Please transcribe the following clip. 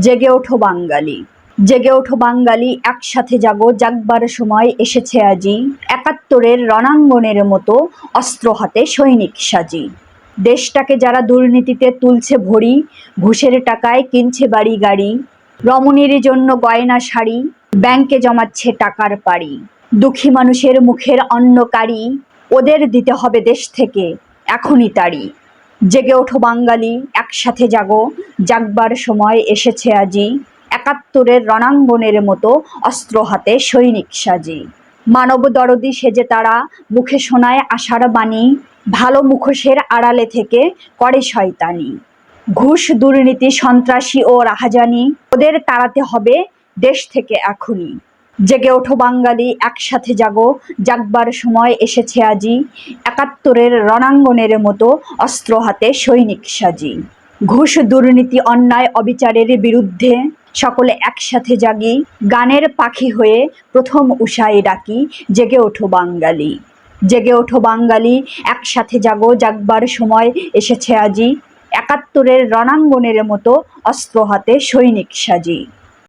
জেগে ওঠো বাঙালি। জেগে ওঠো বাঙালি, একসাথে জাগো, জাগবার সময় এসেছে আজি। একাত্তরের রণাঙ্গনের মতো অস্ত্র হাতে সৈনিক সাজি। দেশটাকে যারা দুর্নীতিতে তুলছে ভরি, ঘুষের টাকায় কিনছে বাড়ি গাড়ি। রমণীর জন্য গয়না শাড়ি, ব্যাংকে জমাচ্ছে টাকার পাড়ি। দুঃখী মানুষের মুখের অন্নকারী ওদের দিতে হবে দেশ থেকে, এখনই তাড়ি। জেগে ওঠো বাঙালি, একসাথে জাগো। জাগবার সময় এসেছে আজি একাত্তরের রণাঙ্গনের মতো অস্ত্র হাতে সৈনিক সাজি। মানব দরদি সেজে তারা মুখে শোনায় আশার বাণী, ভালো মুখোশের আড়ালে থেকে করে শয়তানি। ঘুষ, দুর্নীতি, সন্ত্রাসী ও রাহাজানি, ওদের তাড়াতে হবে দেশ থেকে এখনই। জেগে ওঠো বাঙালি, একসাথে জাগো। জাগবার সময় এসেছে আজি। একাত্তরের রণাঙ্গনের মতো অস্ত্র হাতে সৈনিক সাজি। ঘুষ, দুর্নীতি, অন্যায়, অবিচারের বিরুদ্ধে সকলে একসাথে জাগি। গানের পাখি হয়ে প্রথম উষায় ডাকি, জেগে ওঠো বাঙালি। জেগে ওঠো বাঙালি, একসাথে জাগো। জাগবার সময় এসেছে আজি। একাত্তরের রণাঙ্গনের মতো অস্ত্র হাতে সৈনিক সাজি।